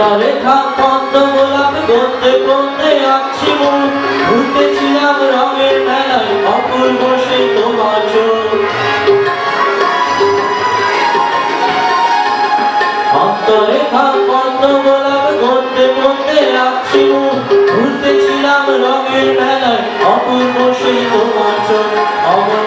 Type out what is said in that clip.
তরে খান্দ গোলাপ গন্ধে গন্ধে আছি মন রঙের মেলায়, অপূর্ব সে তোমার অন্তরে খান্দ গোলাপ গন্ধে গন্ধে আছি মন ঘুরতেছিলাম রঙের মেলায়, অপূর্ব সেই তোমার অমন